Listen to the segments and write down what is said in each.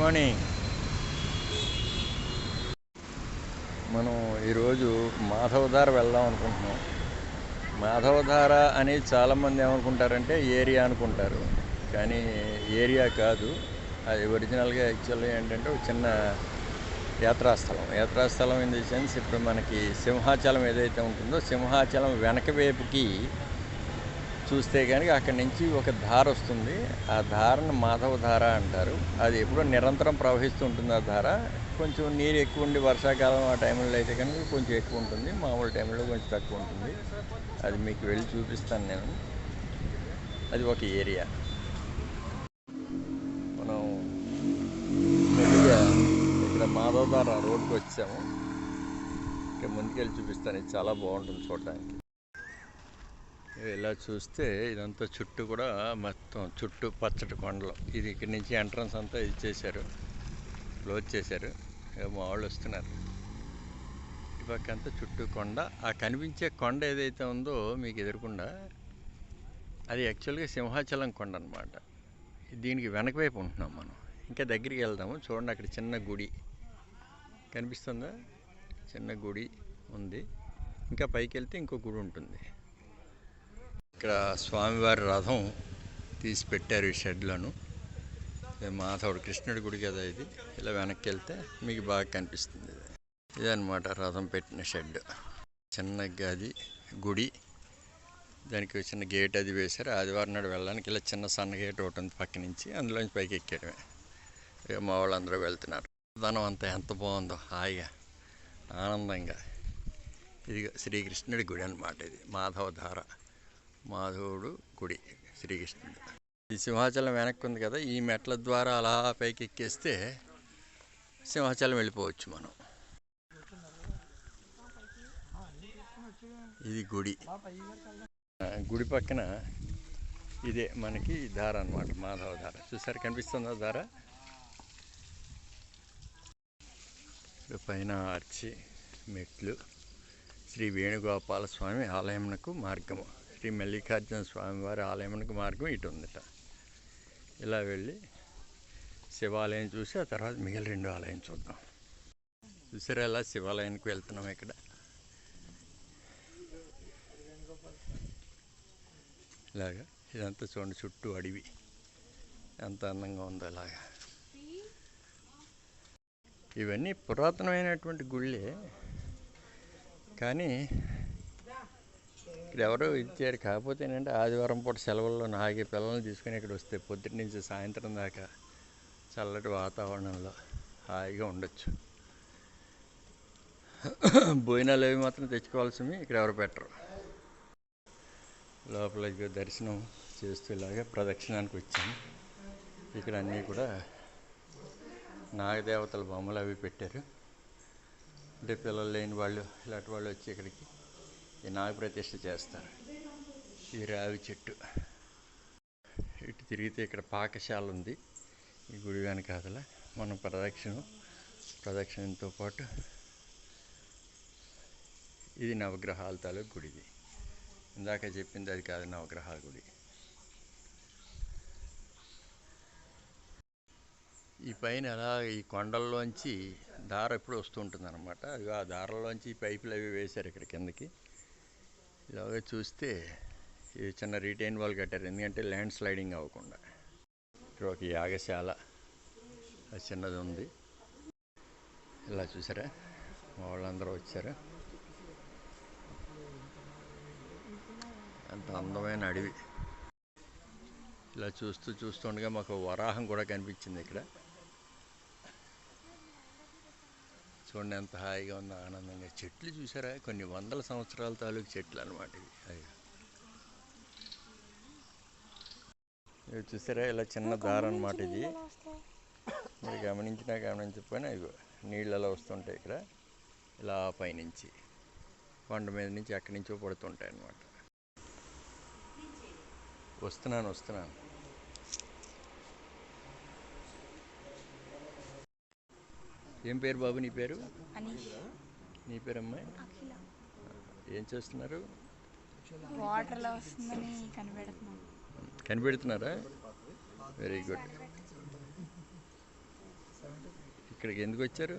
Morning మనం ఈరోజు మాధవధార వెళ్దాం అనుకుంటున్నాం. మాధవధార అనేది చాలామంది ఏమనుకుంటారంటే ఏరియా అనుకుంటారు. కానీ ఏరియా కాదు. అది ఒరిజినల్గా యాక్చువల్గా ఏంటంటే ఒక చిన్న యాత్రాస్థలం. యాత్రాస్థలం ఇన్ ది సెన్స్ ఇప్పుడు మనకి సింహాచలం ఏదైతే ఉంటుందో సింహాచలం వెనక వైపుకి చూస్తే కనుక అక్కడి నుంచి ఒక ధార వస్తుంది. ఆ ధారను మాధవ ధార అంటారు. అది ఎప్పుడో నిరంతరం ప్రవహిస్తూ ఉంటుంది ఆ ధార. కొంచెం నీరు ఎక్కువ ఉండి వర్షాకాలం ఆ టైంలో అయితే కనుక కొంచెం ఎక్కువ ఉంటుంది. మామూలు టైంలో కొంచెం తక్కువ ఉంటుంది. అది మీకు వెళ్ళి చూపిస్తాను నేను. అది ఒక ఏరియా. మనం మెల్లిగా ఇక్కడ మాధవ ధార రోడ్కి వచ్చాము. ఇక్కడ ముందుకెళ్ళి చూపిస్తాను. ఇది చాలా బాగుంటుంది చూడడానికి ఇలా చూస్తే ఇదంతా చుట్టూ కూడా మొత్తం చుట్టూ పచ్చటి కొండలు. ఇది ఇక్కడి నుంచి ఎంట్రన్స్ అంతా ఇది చేశారు. క్లోజ్ చేశారు. మా వాళ్ళు వస్తున్నారు. ఈ పక్క అంతా చుట్టూ కొండ. ఆ కనిపించే కొండ ఏదైతే ఉందో మీకు ఎదురకుండా అది యాక్చువల్గా సింహాచలం కొండ అనమాట దీనికి వెనక వైపు ఉంటున్నాం మనం. ఇంకా దగ్గరికి వెళ్దాము. చూడండి అక్కడ చిన్న గుడి. కనిపిస్తుందా? చిన్న గుడి ఉంది. ఇంకా పైకి వెళ్తే ఇంకో గుడి ఉంటుంది. ఇక్కడ స్వామివారి రథం తీసి పెట్టారు ఈ షెడ్లను. మాధవుడు కృష్ణుడి గుడి కదా ఇది. ఇలా వెనక్కి వెళ్తే మీకు బాగా కనిపిస్తుంది ఇది. ఇదనమాట రథం పెట్టిన షెడ్. చిన్న గది గుడి. దానికి చిన్న గేట్ అది వేశారు. ఆదివారం నాడు వెళ్ళడానికి ఇలా చిన్న సన్న గేట్ ఒకటి ఉంది పక్క నుంచి. అందులోంచి పైకి ఎక్కేయడమే. ఇక మా వాళ్ళందరూ వెళ్తున్నారు. ధనం అంతా ఎంత బాగుందో హాయిగా ఆనందంగా. ఇది శ్రీకృష్ణుడి గుడి అనమాట ఇది. మాధవధార మాధవుడు గుడి శ్రీకృష్ణుడు. ఈ సింహాచలం వెనక్కి ఉంది కదా ఈ మెట్ల ద్వారా అలా పైకి ఎక్కేస్తే సింహాచలం వెళ్ళిపోవచ్చు మనం. ఇది గుడి. గుడి పక్కన ఇదే మనకి ధార అనమాట మాధవ ధార. చూసారు కనిపిస్తుందా ధార? పైన ఆర్చి మెట్లు. శ్రీ వేణుగోపాల స్వామి ఆలయంకు మార్గము. శ్రీ మల్లికార్జున స్వామి వారి మార్గం ఇటు ఉందట. ఇలా వెళ్ళి శివాలయం చూసి ఆ తర్వాత మిగిలిన రెండు ఆలయం చూద్దాం. చూసారా ఎలా శివాలయానికి వెళ్తున్నాం ఇక్కడ? ఇలాగా ఇదంతా చూడండి చుట్టూ అడవి. ఎంత అందంగా ఉందో అలాగా ఇవన్నీ పురాతనమైనటువంటి గుళ్ళే. కానీ ఇక్కడ ఎవరో ఇచ్చారు. కాకపోతే ఏంటంటే ఆదివారం పూట సెలవుల్లో నాగే పిల్లల్ని తీసుకొని ఇక్కడ వస్తే పొద్దుటి నుంచి సాయంత్రం దాకా చల్లటి వాతావరణంలో హాయిగా ఉండొచ్చు. భోజనాలు అవి మాత్రం తెచ్చుకోవాల్సినవి ఇక్కడ ఎవరు పెట్టరు. లోపలికి దర్శనం చేస్తూ ఇలాగా ప్రదక్షిణానికి వచ్చాము ఇక్కడ అన్నీ కూడా నాగదేవతల బొమ్మలు అవి పెట్టారు. అంటే పిల్లలు లేని వాళ్ళు ఇలాంటి వాళ్ళు వచ్చి ఇక్కడికి నాగ ప్రతిష్ఠ చేస్తారు. ఈ రావి చెట్టు. ఇటు తిరిగితే ఇక్కడ పాకశాల ఉంది. ఈ గుడి వెనకాతల మనం ప్రదక్షిణ ప్రదక్షిణతో పాటు ఇది నవగ్రహాల తాలూకు గుడిది ఇందాక చెప్పింది అది కాదు నవగ్రహాల గుడి. ఈ పైన అలా ఈ కొండల్లోంచి దార ఎప్పుడు వస్తూ ఉంటుంది అనమాట ఆ దారల్లోంచి ఈ పైపులు అవి వేశారు ఇక్కడ కిందకి. ఇలాగ చూస్తే ఇది చిన్న రిటైన్ వాల్ కట్టారు. ఎందుకంటే ల్యాండ్ స్లైడింగ్ అవ్వకుండా. ఇక్కడ ఒక యాగశాల చిన్నది ఉంది. ఇలా చూసారా? వాళ్ళందరూ వచ్చారు. ఎంత అందమైన అడవి. ఇలా చూస్తూ చూస్తుండగా మాకు వరాహం కూడా కనిపించింది ఇక్కడ. చూడండి ఎంత హాయిగా ఉందో ఆనందంగా. చెట్లు చూసారా? కొన్ని వందల సంవత్సరాల తాలూకు చెట్లు అనమాట ఇవి. అవి ఇవి చూసారా? ఇలా చిన్న దార అనమాట ఇది. మీరు గమనించినా గమనించకపోయినా ఇవి నీళ్ళు అలా వస్తుంటాయి ఇక్కడ. ఇలా పైనుంచి. కొండ మీద నుంచి అక్కడి నుంచో పడుతుంటాయి అన్నమాట. వస్తున్నాను వస్తున్నాను. ఏం పేరు బాబు నీ పేరు? నీ పేరు అమ్మాయి ఏం చేస్తున్నారు? వాటర్లో వస్తుందని కనిపెడుతున్నాం. కనిపెడుతున్నారా? వెరీ గుడ్ ఇక్కడికి ఎందుకు వచ్చారు?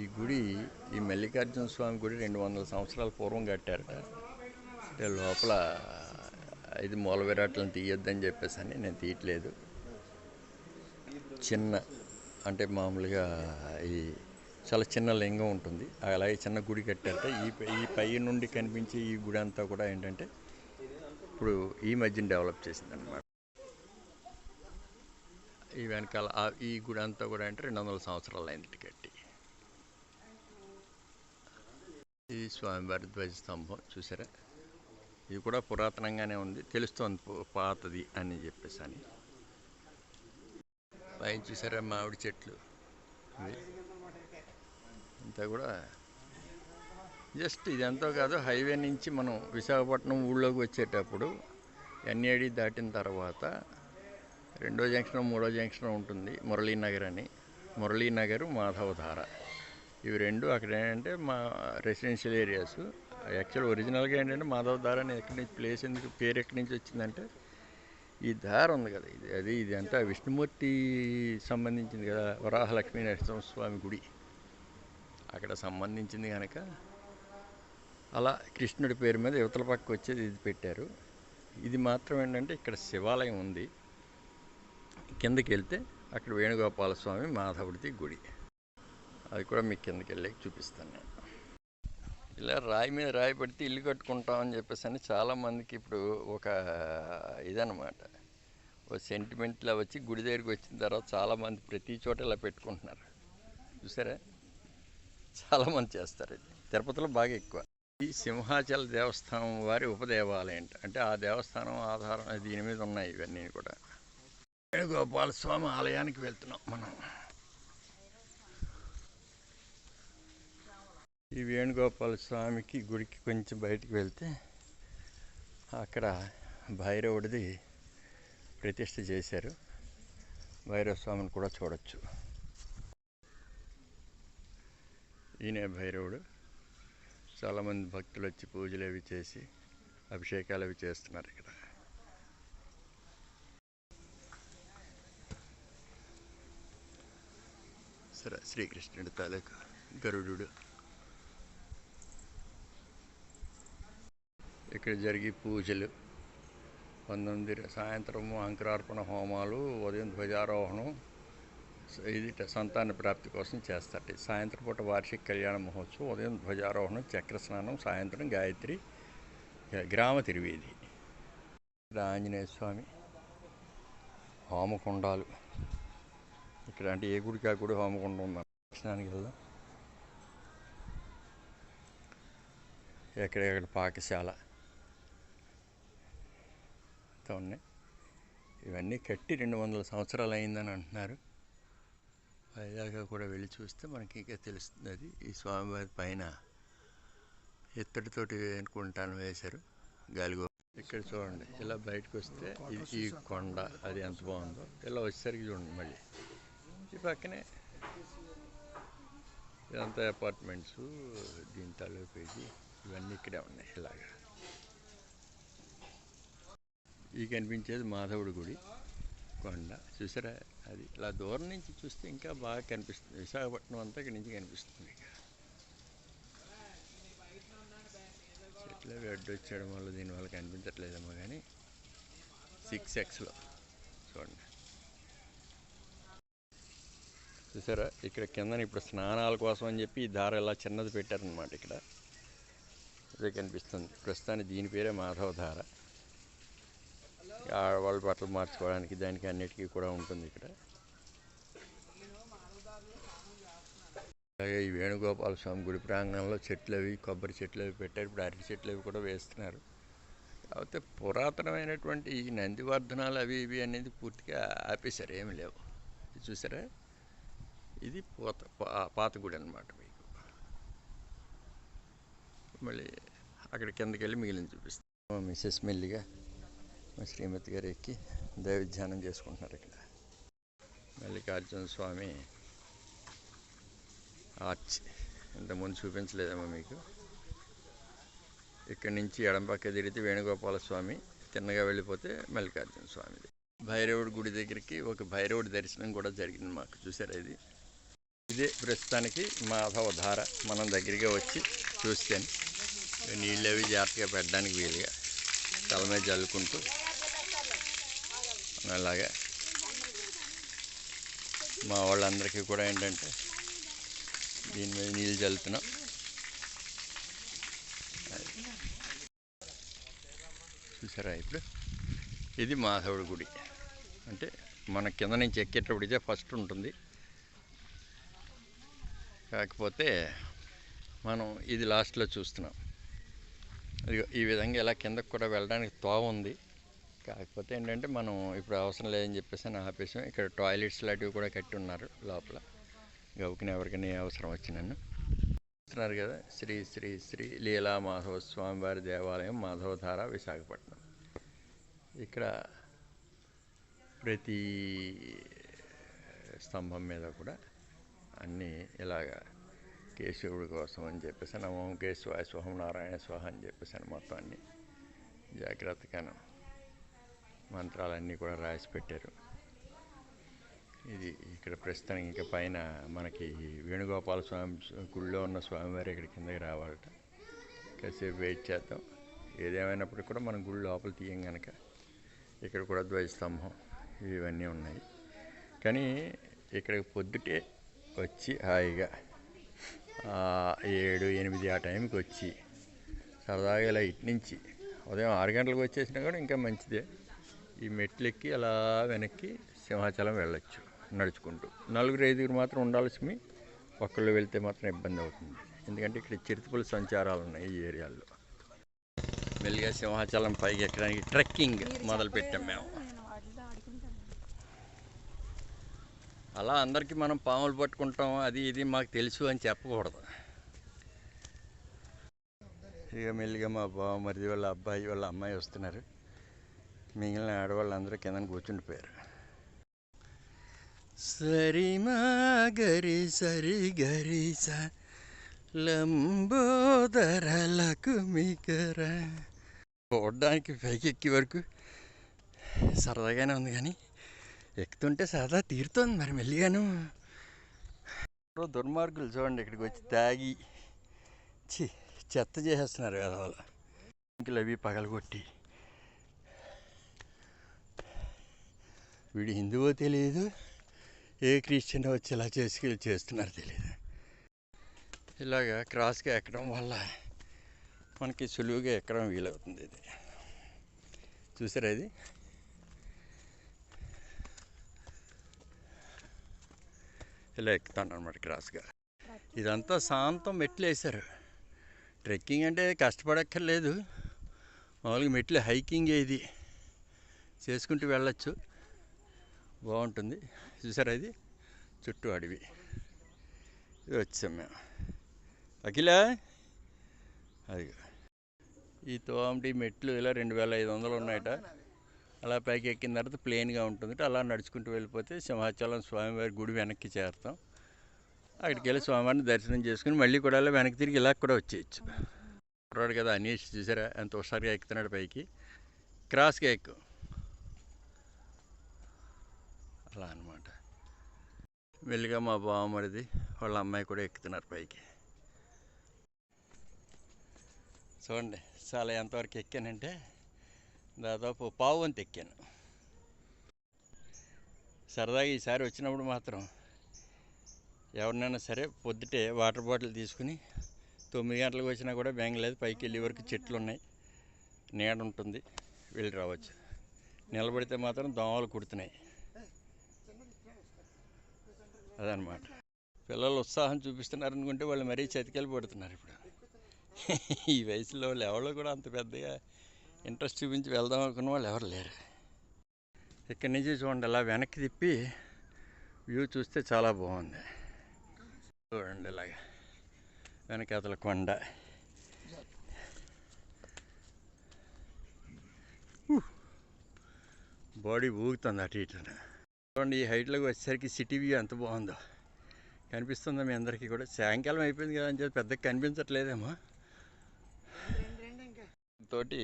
ఈ గుడి ఈ మల్లికార్జున స్వామి గుడి రెండు వందల సంవత్సరాల పూర్వం కట్టారట. అంటే లోపల ఇది మూల విరాట్లను తీయొద్దని చెప్పేసి అని నేను తీయట్లేదు. చిన్న అంటే మామూలుగా ఈ చాలా చిన్న లింగం ఉంటుంది. అలాగే చిన్న గుడి కట్టారట ఈ ఈ పై నుండి కనిపించే ఈ గుడి అంతా కూడా ఏంటంటే ఇప్పుడు ఈ మధ్యన డెవలప్ చేసిందన్నమాట. ఈ వెనకాల ఈ గుడి అంతా కూడా అంటే రెండు వందల సంవత్సరాలు అయింది కట్టి. ఈ స్వామివారి ధ్వజ స్తంభం చూసారా? ఇది కూడా పురాతనంగానే ఉంది. తెలుస్తోంది పాతది అని చెప్పేసి అని పైన చూసారా మామిడి చెట్లు? అంతా కూడా జస్ట్ ఇదంతా కాదు హైవే నుంచి మనం విశాఖపట్నం ఊళ్ళోకి వచ్చేటప్పుడు ఎన్ఏడి దాటిన తర్వాత రెండో జంక్షన్ మూడో జంక్షన్ ఉంటుంది మురళీనగర్ అని. మురళీనగర్ మాధవధార. ఇవి రెండు అక్కడ ఏంటంటే మా రెసిడెన్షియల్ ఏరియాస్ యాక్చువల్ ఒరిజినల్గా ఏంటంటే మాధవధార అని ఎక్కడి నుంచి ప్లేస్ ఎందుకు పేరు ఎక్కడి నుంచి వచ్చిందంటే ఈ ధార ఉంది కదా ఇది అది ఇది అంతా విష్ణుమూర్తి సంబంధించింది కదా వరాహలక్ష్మీ నరసింహస్వామి గుడి. అక్కడ సంబంధించింది కనుక అలా కృష్ణుడి పేరు మీద యువతల పక్క వచ్చేది ఇది పెట్టారు. ఇది మాత్రం ఏంటంటే ఇక్కడ శివాలయం ఉంది. కిందకి వెళ్తే అక్కడ వేణుగోపాల స్వామి మాధవుడిది గుడి. అది కూడా మీకు కిందకి వెళ్ళి చూపిస్తాను నేను. ఇలా రాయి మీద రాయి పెడితే ఇల్లు కట్టుకుంటామని చెప్పేసి అని చాలామందికి ఇప్పుడు ఒక ఇదనమాట ఓ సెంటిమెంట్లో వచ్చి గుడి దగ్గరికి వచ్చిన తర్వాత చాలామంది ప్రతి చోట ఇలా పెట్టుకుంటున్నారు. చూసారా? చాలామంది చేస్తారు ఇది. తిరుపతిలో బాగా ఎక్కువ. ఈ సింహాచల దేవస్థానం వారి ఉపదేవాలయం అంటే ఆ దేవస్థానం ఆధారం దీని మీద ఉన్నాయి ఇవన్నీ కూడా. వేణుగోపాల స్వామి ఆలయానికి వెళ్తున్నాం మనం. ఈ వేణుగోపాల స్వామికి గుడికి కొంచెం బయటికి వెళ్తే అక్కడ భైరవుడిది ప్రతిష్ఠ చేశారు. భైరవ స్వామిని కూడా చూడొచ్చు. ఈయనే భైరవుడు. చాలామంది భక్తులు వచ్చి పూజలు అవి చేసి అభిషేకాలు అవి చేస్తున్నారు ఇక్కడ. సరే శ్రీకృష్ణుడి తాలూకు గరుడు ఇక్కడ జరిగే పూజలు. పంతొమ్మిది సాయంత్రము అంకురార్పణ హోమాలు ఉదయం ధ్వజారోహణం ఇది సంతాన ప్రాప్తి కోసం చేస్తారు. సాయంత్రం పూట వార్షిక కళ్యాణ మహోత్సవం ఉదయం ధ్వజారోహణం చక్ర స్నానం సాయంత్రం గాయత్రి గ్రామ తిరువేది. ఇక్కడ ఆంజనేయ స్వామి హోమకుండాలు. ఇక్కడ అంటే ఏ గుడికి ఆ గుడి హోమకుండం ఉందా? దర్శనానికి వెళ్దాం. ఎక్కడెక్కడ పాకశాల. అంతా ఉన్నాయి. ఇవన్నీ కట్టి రెండు వందల సంవత్సరాలు అయిందని అంటున్నారు. వైజాగ్ కూడా వెళ్ళి చూస్తే మనకి ఇంకా తెలుస్తుంది అది. ఈ స్వామివారి పైన ఎత్తడితోటి అనుకుంటాను వేశారు. గాలిగో ఇక్కడ చూడండి ఇలా బయటకు వస్తే ఈ కొండ అది ఎంత బాగుందో. ఇలా వచ్చేసరికి చూడండి మళ్ళీ. ఈ పక్కనే ఇదంతా అపార్ట్మెంట్స్ దీని తాలూకు ఇవన్నీ ఇక్కడే ఉన్నాయి ఇలాగా. ఈ కనిపించేది మాధవుడి గుడి కొండ. చూసారా? అది ఇలా దూరం నుంచి చూస్తే ఇంకా బాగా కనిపిస్తుంది. విశాఖపట్నం అంతా ఇక్కడి నుంచి కనిపిస్తుంది ఇక. చెట్లు అవి అడ్డు వచ్చేయడం వల్ల దీనివల్ల కనిపించట్లేదేమో కానీ సిక్స్ ఎక్స్లో చూడండి. చూసారా? ఇక్కడ కింద ఇప్పుడు స్నానాల కోసం అని చెప్పి ఈ దార ఇలా చిన్నది పెట్టారనమాట ఇక్కడ. అదే కనిపిస్తుంది. ప్రస్తుతానికి దీని పేరే మాధవ ధార ఆడవాళ్ళ బట్టలు మార్చుకోవడానికి దానికి అన్నిటికీ కూడా ఉంటుంది ఇక్కడ. అలాగే ఈ వేణుగోపాల స్వామి గుడి ప్రాంగణంలో చెట్లు అవి కొబ్బరి చెట్లు అవి పెట్టారు. ఇప్పుడు అరటి చెట్లు అవి కూడా వేస్తున్నారు. కాకపోతే పురాతనమైనటువంటి ఈ నందివర్ధనాలు అవి ఇవి అనేది పూర్తిగా ఆపేశారు. ఏమి లేవు. చూసారా? ఇది పోత పా- పాత గుడి అనమాట మీకు. మళ్ళీ అక్కడ కిందకి వెళ్ళి మిగిలిన చూపిస్తాం మిస్సెస్ మెల్లిగా శ్రీమతి గారు ఎక్కి దైవధ్యానం చేసుకుంటున్నారు ఇక్కడ. మల్లికార్జున స్వామి ఆర్చ్. ఇంతకుముందు చూపించలేదేమో మీకు. ఇక్కడి నుంచి ఎడంపక్క తిరిగితే వేణుగోపాల స్వామి తిన్నగా వెళ్ళిపోతే మల్లికార్జున స్వామిది భైరవుడి గుడి దగ్గరికి ఒక భైరవుడి దర్శనం కూడా జరిగింది మాకు. చూసారా ఇది? ఇదే ప్రస్తుతానికి మాధవ ధార. మనం దగ్గరగా వచ్చి చూస్తాను నీళ్ళు అవి జాగ్రత్తగా పెట్టడానికి వీలుగా. తల మీద చల్లుకుంటూ అలాగా మా వాళ్ళందరికీ కూడా ఏంటంటే దీని మీద నీళ్ళు చల్లుతున్నాం చూసారా ఇప్పుడు? ఇది మాధవుడి గుడి. అంటే మన కింద నుంచి ఎక్కేటప్పుడు ఇదే ఫస్ట్ ఉంటుంది. కాకపోతే మనం ఇది లాస్ట్లో చూస్తున్నాం. ఈ విధంగా ఇలా కిందకు కూడా వెళ్ళడానికి తోవ ఉంది. కాకపోతే ఏంటంటే మనం ఇప్పుడు అవసరం లేదని చెప్పేసి అని ఆపేసాం. ఇక్కడ టాయిలెట్స్ లాంటివి కూడా కట్టి ఉన్నారు లోపల. గౌకిన ఎవరికైనా అవసరం వచ్చినాను చూస్తున్నారు కదా శ్రీ శ్రీ శ్రీ లీలా మాధవ స్వామివారి దేవాలయం మాధవధార విశాఖపట్నం. ఇక్కడ ప్రతి స్తంభం మీద కూడా అన్నీ ఇలాగా కేశవుడి కోసం అని చెప్పేసి నమోం కేశవాయ స్వహం నారాయణ స్వహ అని చెప్పేసి అని మొత్తం అన్నీ జాగ్రత్తగాను మంత్రాలన్నీ కూడా రాసి పెట్టారు. ఇది ఇక్కడ ప్రస్తుతానికి ఇంకా పైన మనకి వేణుగోపాల స్వామి గుళ్ళో ఉన్న స్వామివారి ఇక్కడ కిందకి రావాలట. కాసేపు వెయిట్ చేద్దాం. ఏదేమైనప్పటికీ కూడా మనం గుడి లోపల తీయం కనుక ఇక్కడ కూడా ధ్వజస్తంభం ఇవన్నీ ఉన్నాయి. కానీ ఇక్కడ పొద్దుటే వచ్చి హాయిగా ఏడు ఎనిమిది ఆ టైంకి వచ్చి. సరదాగా ఇలా ఇటు నుంచి ఉదయం ఆరు గంటలకు వచ్చేసినా కూడా ఇంకా మంచిదే. ఈ మెట్లు ఎక్కి అలా వెనక్కి సింహాచలం వెళ్ళొచ్చు నడుచుకుంటూ. నలుగురు ఐదుగురు మాత్రం ఉండాల్సి ఒక్కళ్ళు వెళ్తే మాత్రం ఇబ్బంది అవుతుంది. ఎందుకంటే ఇక్కడ చిరుతపుల సంచారాలు ఉన్నాయి ఈ ఏరియాలో. మెల్లిగా సింహాచలం పైకి ఎక్కడానికి ట్రెక్కింగ్ మొదలు పెట్టాం మేము. అలా అందరికీ మనం పాములు పట్టుకుంటాం అది ఇది మాకు తెలుసు అని చెప్పకూడదు. ఇక మెల్లిగా మా బావమరిది వాళ్ళ అబ్బాయి వాళ్ళ అమ్మాయి వస్తున్నారు. మిగిలిన ఆడవాళ్ళు అందరూ కింద కూర్చుండిపోయారు. సరి మా గరి సరి గరి స లకుమికర చూడడానికి పైకి ఎక్కే వరకు సరదాగానే ఉంది కానీ ఎక్కుతుంటే సరదా తీరుతోంది మరి మెల్లిగాను. ఎవరో దుర్మార్గులు చూడండి ఇక్కడికి వచ్చి తాగి చి చెత్త చేసేస్తున్నారు వేదవాళ్ళు ఇంకలు అవి పగలగొట్టి. వీడు హిందువో తెలియదు ఏ క్రిస్టియన్ వచ్చి ఇలా చేసుకెళ్ళి చేస్తున్నారు తెలియదు ఇలాగా క్రాస్గా ఎక్కడం వల్ల మనకి సులువుగా ఎక్కడం వీలవుతుంది ఇది. చూసారా ఇది? ఇలా ఎక్కుతాను అనమాట క్రాస్గా. ఇదంతా శాంతం మెట్లు వేశారు. ట్రెక్కింగ్ అంటే కష్టపడక్కర్లేదు. మామూలుగా మెట్లు హైకింగ్ ఇది. చేసుకుంటూ వెళ్ళచ్చు. బాగుంటుంది. చూసారా ఇది? చుట్టూ అడవి. ఇది వచ్చాం మేము. అఖిల? అది ఈ తోమటి మెట్లు ఇలా రెండు వేల ఐదు వందలు ఉన్నాయట. అలా పైకి ఎక్కిన తర్వాత ప్లెయిన్గా ఉంటుంది అలా నడుచుకుంటూ వెళ్ళిపోతే సింహాచలం స్వామివారి గుడి వెనక్కి చేరుతాం. అక్కడికి వెళ్ళి స్వామివారిని దర్శనం చేసుకుని మళ్ళీ కూడా అలా వెనక్కి తిరిగి ఇలా కూడా వచ్చేయచ్చు. కుర్రాడు కదా అనీష్ చూసారా? ఎంత హుషారుగా ఎక్కుతున్నాడు పైకి. క్రాస్గా ఎక్కు. అలా అనమాట మెల్లిగా మా బావమరిది వాళ్ళ అమ్మాయి కూడా ఎక్కుతున్నారు పైకి. చూడండి చాలా ఎంతవరకు ఎక్కానంటే దాదాపు పావు వంతు ఎక్కాను. సరదాగా ఈసారి వచ్చినప్పుడు మాత్రం ఎవరినైనా సరే పొద్దుటే వాటర్ బాటిల్ తీసుకుని తొమ్మిది గంటలకు వచ్చినా కూడా బెంగలేదు పైకి వెళ్ళే వరకు చెట్లు ఉన్నాయి నీడ ఉంటుంది వెళ్ళి రావచ్చు. నిలబడితే మాత్రం దోమలు కుడుతున్నాయి. అదనమాట పిల్లలు ఉత్సాహం చూపిస్తున్నారు అనుకుంటే వాళ్ళు మరీ చతికెళ్ళి పడుతున్నారు ఇప్పుడు. ఈ వయసులో వాళ్ళు ఎవరో కూడా అంత పెద్దగా ఇంట్రెస్ట్ చూపించి వెళ్దాం అనుకున్న వాళ్ళు ఎవరు లేరు. ఇక్కడి నుంచి చూడండి అలా వెనక్కి తిప్పి వ్యూ చూస్తే చాలా బాగుంది. చూడండి ఇలాగా వెనకాతల కొండ. బాడీ ఊగుతుంది అటు ఇటు. చూడండి ఈ హైట్లోకి వచ్చేసరికి సిటీ వ్యూ ఎంత బాగుందో. కనిపిస్తుందా మీ అందరికీ కూడా? సాయంకాలం అయిపోయింది కదా అని చెప్పి పెద్దగా కనిపించట్లేదేమో. తోటి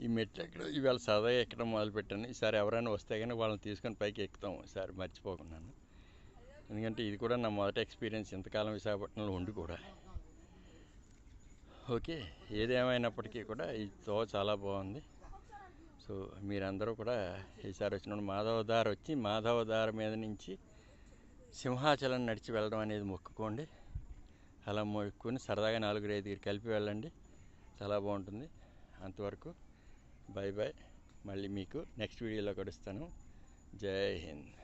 ఈ మెట్లు ఎక్కడ ఇవాళ సరదాగా ఎక్కడం మొదలుపెట్టాను. ఈసారి ఎవరైనా వస్తే కానీ వాళ్ళని తీసుకొని పైకి ఎక్కుతాం. ఈసారి మర్చిపోకున్నాను ఎందుకంటే ఇది కూడా నా మొదటి ఎక్స్పీరియన్స్. ఇంతకాలం విశాఖపట్నంలో ఉండి కూడా. ఓకే ఏదేమైనప్పటికీ కూడా ఈ తో చాలా బాగుంది. సో మీరందరూ కూడా ఈసారి వచ్చినప్పుడు మాధవదార వచ్చి మాధవదార మీద నుంచి సింహాచలం నడిచి వెళ్ళడం అనేది మొక్కుకోండి. అలా మొక్కుని సరదాగా నాలుగు ఐదుగురు కలిపి వెళ్ళండి. చాలా బాగుంటుంది. అంతవరకు బాయ్ బాయ్ మళ్ళీ మీకు నెక్స్ట్ వీడియోలో కలుస్తాను. జై హింద్.